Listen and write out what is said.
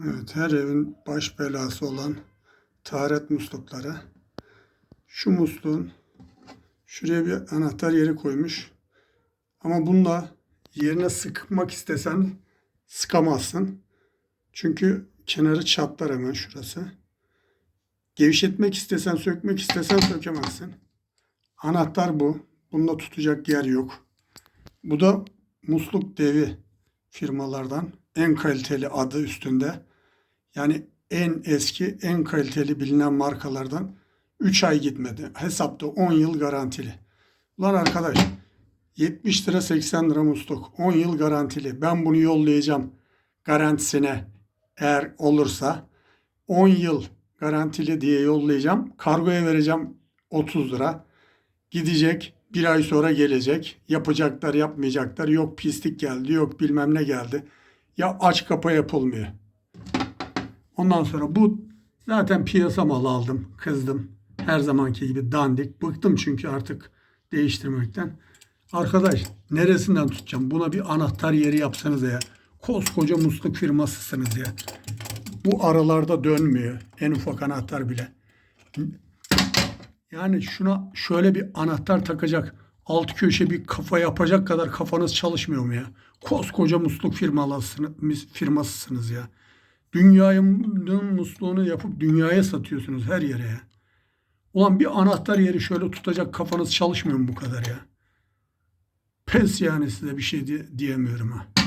Evet, her evin baş belası olan taharet muslukları. Şu musluğun şuraya bir anahtar yeri koymuş. Ama bununla yerine sıkmak istesen sıkamazsın. Çünkü kenarı çatlar hemen şurası. Gevşetmek istesen, sökmek istesen sökemezsin. Anahtar bu. Bunda tutacak yer yok. Bu da musluk devi firmalardan en kaliteli adı üstünde. Yani en eski, en kaliteli bilinen markalardan 3 ay gitmedi. Hesapta 10 yıl garantili. Ulan arkadaş 70 lira 80 lira musluk 10 yıl garantili. Ben bunu yollayacağım garantisine eğer olursa 10 yıl garantili diye yollayacağım. Kargoya vereceğim 30 lira. Gidecek bir ay sonra gelecek. Yapacaklar yapmayacaklar. Yok pislik geldi yok bilmem ne geldi. Ya aç kapa yapılmıyor. Ondan sonra bu zaten piyasa malı aldım. Kızdım. Her zamanki gibi dandik. Bıktım çünkü artık değiştirmekten. Arkadaş neresinden tutacağım? Buna bir anahtar yeri yapsanız ya. Koskoca musluk firmasısınız ya. Bu aralarda dönmüyor. En ufak anahtar bile. Yani şuna şöyle bir anahtar takacak, alt köşe bir kafa yapacak kadar kafanız çalışmıyor mu ya? Koskoca musluk firmasısınız ya. Dünyanın musluğunu yapıp dünyaya satıyorsunuz her yere ya. Ulan bir anahtar yeri şöyle tutacak kafanız çalışmıyor mu bu kadar ya? Pes yani size bir şey diye, diyemiyorum ha.